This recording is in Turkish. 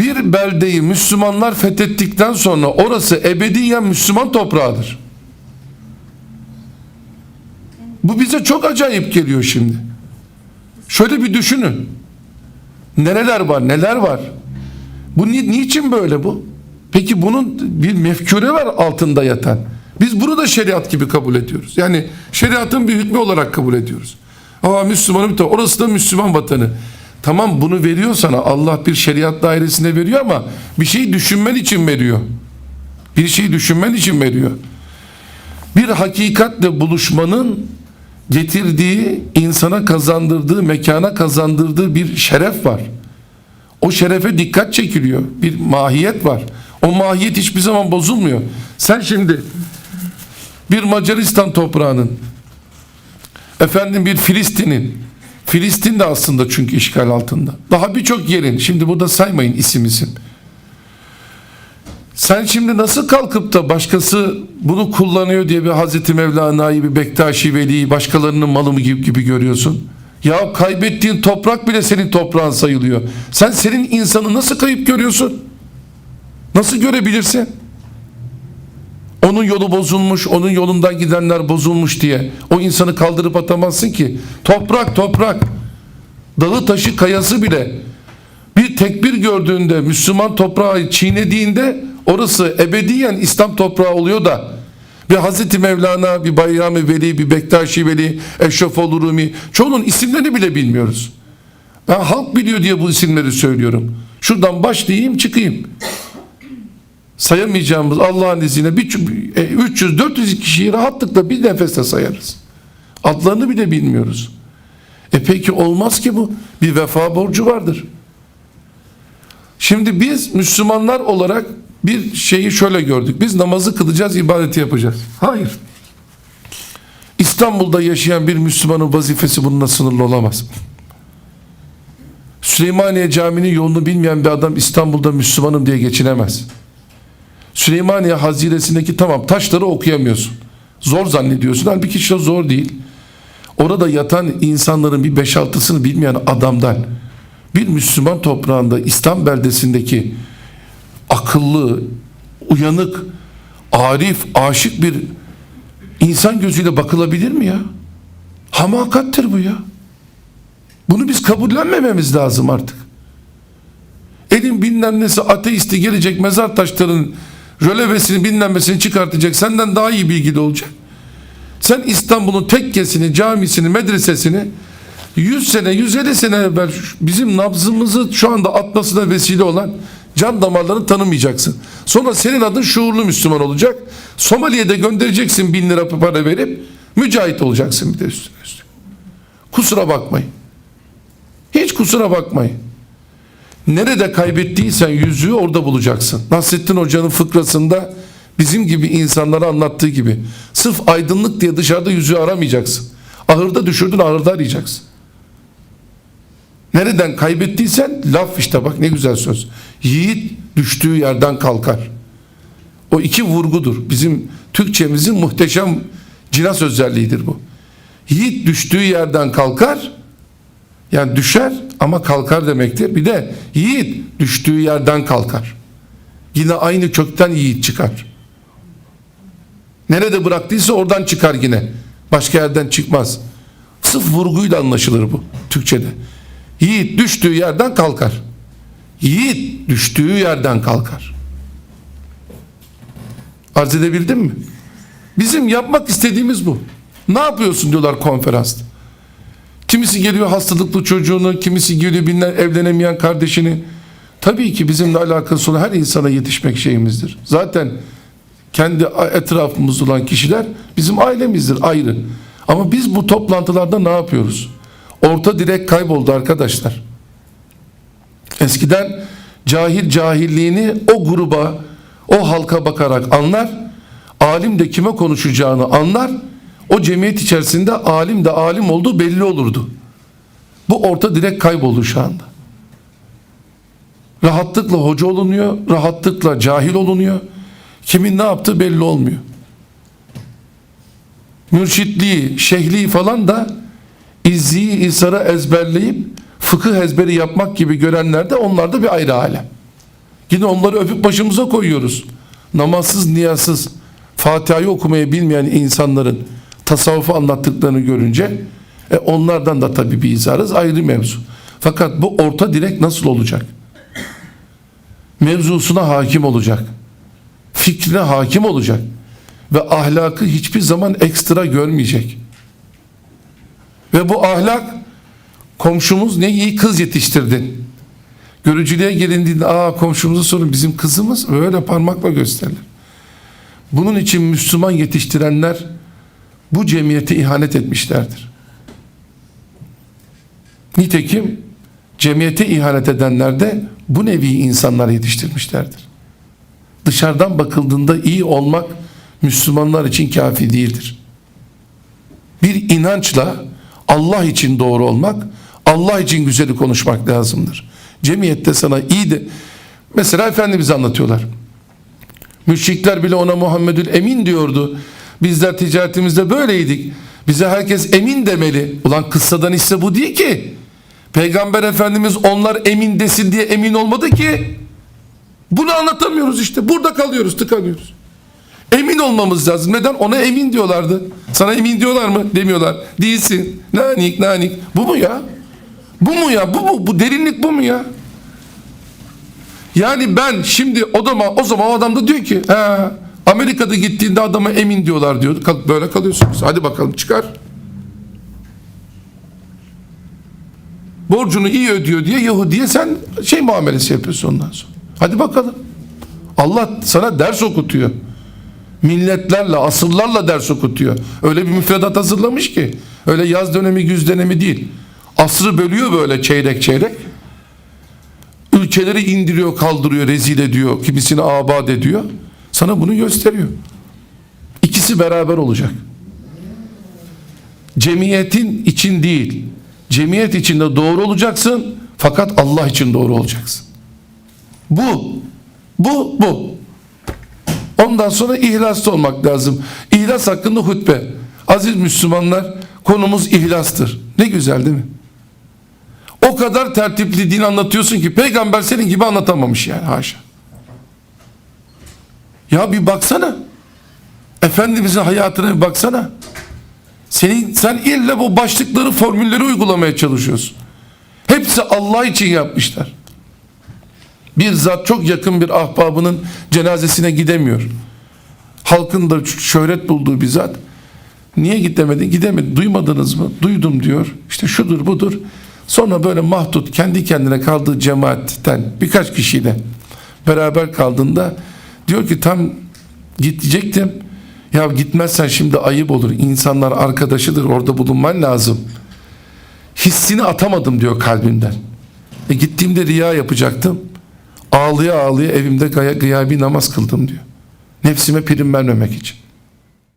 Bir beldeyi Müslümanlar fethettikten sonra orası ebediyen Müslüman toprağıdır. Bu bize çok acayip geliyor şimdi. Şöyle bir düşünün. Nereler var, neler var? Bu ni- niçin böyle bu? Peki bunun bir mefkure var altında yatan. Biz bunu da şeriat gibi kabul ediyoruz. Yani şeriatın bir hükmü olarak kabul ediyoruz. Aa Müslümanım da orası da Müslüman vatanı. Tamam bunu veriyor sana Allah bir şeriat dairesinde veriyor ama bir şey düşünmen için veriyor. Bir şey düşünmen için veriyor. Bir hakikatle buluşmanın getirdiği, insana kazandırdığı, mekana kazandırdığı bir şeref var. O şerefe dikkat çekiliyor. Bir mahiyet var. O mahiyet hiçbir zaman bozulmuyor. Sen şimdi bir Macaristan toprağının efendim bir Filistin'in Filistin de aslında çünkü işgal altında. Daha birçok yerin şimdi burada saymayın isim isim. Sen şimdi nasıl kalkıp da başkası bunu kullanıyor diye bir Hazreti Mevlana'yı bir Bektaşi Veli'yi başkalarının malı mı gibi, gibi görüyorsun? Ya kaybettiğin toprak bile senin toprağın sayılıyor. Sen senin insanı nasıl kayıp görüyorsun? Nasıl görebilirsin? Onun yolu bozulmuş, onun yolundan gidenler bozulmuş diye o insanı kaldırıp atamazsın ki. Toprak toprak. Dağı taşı kayası bile bir tekbir gördüğünde Müslüman toprağı çiğnediğinde orası ebediyen İslam toprağı oluyor da bir Hazreti Mevlana, bir Bayrami Veli, bir Bektaşi Veli, Eşrefoğlu Rumi çoğunun isimlerini bile bilmiyoruz. Ben halk biliyor diye bu isimleri söylüyorum. Şuradan başlayayım çıkayım. Sayamayacağımız Allah'ın izniyle bir- e, 300-400 kişiyi rahatlıkla bir nefeste sayarız. Adlarını bile bilmiyoruz. E peki olmaz ki bu. Bir vefa borcu vardır. Şimdi biz Müslümanlar olarak bir şeyi şöyle gördük. Biz namazı kılacağız, ibadeti yapacağız. Hayır. İstanbul'da yaşayan bir Müslümanın vazifesi bununla sınırlı olamaz. Süleymaniye Camii'nin yolunu bilmeyen bir adam İstanbul'da Müslümanım diye geçinemez. Süleymaniye haziresindeki tamam taşları okuyamıyorsun. Zor zannediyorsun. Halbuki işte zor değil. Orada yatan insanların bir beş altısını bilmeyen adamdan bir Müslüman toprağında İslam beldesindeki akıllı, uyanık, arif, aşık bir insan gözüyle bakılabilir mi ya? Hamakattir bu ya. Bunu biz kabullenmememiz lazım artık. Elin bilmem nesi ateisti gelecek mezar taşlarının rölevesini bilmem çıkartacak. Senden daha iyi bilgili olacak. Sen İstanbul'un tekkesini, camisini, medresesini 100 sene, 150 sene evvel bizim nabzımızı şu anda atmasına vesile olan can damarlarını tanımayacaksın. Sonra senin adın şuurlu Müslüman olacak. Somali'ye göndereceksin bin lira para verip mücahit olacaksın bir de üstüne üstüne. Kusura bakmayın. Hiç kusura bakmayın. Nerede kaybettiysen yüzüğü orada bulacaksın. Nasrettin Hoca'nın fıkrasında bizim gibi insanlara anlattığı gibi. Sırf aydınlık diye dışarıda yüzüğü aramayacaksın. Ahırda düşürdün ahırda arayacaksın. Nereden kaybettiysen laf işte bak ne güzel söz. Yiğit düştüğü yerden kalkar. O iki vurgudur. Bizim Türkçemizin muhteşem cinas özelliğidir bu. Yiğit düştüğü yerden kalkar. Yani düşer ama kalkar demektir. Bir de yiğit düştüğü yerden kalkar. Yine aynı kökten yiğit çıkar. Nerede bıraktıysa oradan çıkar yine. Başka yerden çıkmaz. Sırf vurguyla anlaşılır bu Türkçe'de. Yiğit düştüğü yerden kalkar. Yiğit düştüğü yerden kalkar. Arz edebildim mi? Bizim yapmak istediğimiz bu. Ne yapıyorsun diyorlar konferansta. Kimisi geliyor hastalıklı çocuğunu, kimisi geliyor bilmem evlenemeyen kardeşini. Tabii ki bizimle alakası olan her insana yetişmek şeyimizdir. Zaten kendi etrafımızda olan kişiler bizim ailemizdir ayrı. Ama biz bu toplantılarda ne yapıyoruz? Orta direk kayboldu arkadaşlar. Eskiden cahil cahilliğini o gruba, o halka bakarak anlar. Alim de kime konuşacağını anlar. O cemiyet içerisinde alim de alim olduğu belli olurdu. Bu orta direk kayboldu şu anda. Rahatlıkla hoca olunuyor, rahatlıkla cahil olunuyor. Kimin ne yaptığı belli olmuyor. Mürşitliği, şehliği falan da izziyi, isara ezberleyip fıkıh ezberi yapmak gibi görenler de onlar da bir ayrı alem. Yine onları öpüp başımıza koyuyoruz. Namazsız, niyazsız, Fatiha'yı okumayı bilmeyen insanların tasavvufu anlattıklarını görünce e, onlardan da tabii bir izarız ayrı mevzu. Fakat bu orta direk nasıl olacak? Mevzusuna hakim olacak. Fikrine hakim olacak. Ve ahlakı hiçbir zaman ekstra görmeyecek. Ve bu ahlak komşumuz ne iyi kız yetiştirdin. Görücülüğe gelindiğinde aa komşumuza sorun bizim kızımız öyle parmakla gösterilir. Bunun için Müslüman yetiştirenler bu cemiyete ihanet etmişlerdir. Nitekim cemiyete ihanet edenler de bu nevi insanlar yetiştirmişlerdir. Dışarıdan bakıldığında iyi olmak Müslümanlar için kafi değildir. Bir inançla Allah için doğru olmak, Allah için güzeli konuşmak lazımdır. Cemiyette sana iyi de mesela Efendimiz anlatıyorlar. Müşrikler bile ona Muhammedül Emin diyordu. Bizler ticaretimizde böyleydik. Bize herkes emin demeli. Ulan kıssadan ise bu değil ki. Peygamber Efendimiz onlar emin desin diye emin olmadı ki. Bunu anlatamıyoruz işte. Burada kalıyoruz, tıkanıyoruz. Emin olmamız lazım. Neden? Ona emin diyorlardı. Sana emin diyorlar mı? Demiyorlar. Değilsin. Nanik, nanik. Bu mu ya? Bu mu ya? Bu mu? Bu derinlik bu mu ya? Yani ben şimdi odama o zaman o adam da diyor ki he, Amerika'da gittiğinde adama emin diyorlar diyor. Kal- Böyle kalıyorsunuz. Hadi bakalım çıkar. Borcunu iyi ödüyor diye Yahudi'ye sen şey muamelesi yapıyorsun ondan sonra. Hadi bakalım. Allah sana ders okutuyor. Milletlerle, asırlarla ders okutuyor. Öyle bir müfredat hazırlamış ki. Öyle yaz dönemi, güz dönemi değil. Asrı bölüyor böyle çeyrek çeyrek ülkeleri indiriyor, kaldırıyor, rezil ediyor, kimisini abad ediyor. Sana bunu gösteriyor. İkisi beraber olacak. Cemiyetin için değil, cemiyet içinde doğru olacaksın fakat Allah için doğru olacaksın. Bu, bu, bu. Ondan sonra ihlaslı olmak lazım. İhlas hakkında hutbe. Aziz Müslümanlar konumuz ihlastır. Ne güzel değil mi? O kadar tertipli din anlatıyorsun ki peygamber senin gibi anlatamamış yani haşa. Ya bir baksana. Efendimizin hayatına bir baksana. Senin, sen illa bu başlıkları, formülleri uygulamaya çalışıyorsun. Hepsi Allah için yapmışlar. Bir zat çok yakın bir ahbabının cenazesine gidemiyor. Halkın da şöhret bulduğu bir zat. Niye gidemedin? Gidemedi. Duymadınız mı? Duydum diyor. İşte şudur budur. Sonra böyle mahdut kendi kendine kaldığı cemaatten birkaç kişiyle beraber kaldığında diyor ki tam gidecektim. Ya gitmezsen şimdi ayıp olur. İnsanlar arkadaşıdır. Orada bulunman lazım. Hissini atamadım diyor kalbimden. E gittiğimde riya yapacaktım. Ağlıya ağlıya evimde gıyabi namaz kıldım diyor. Nefsime prim vermemek için.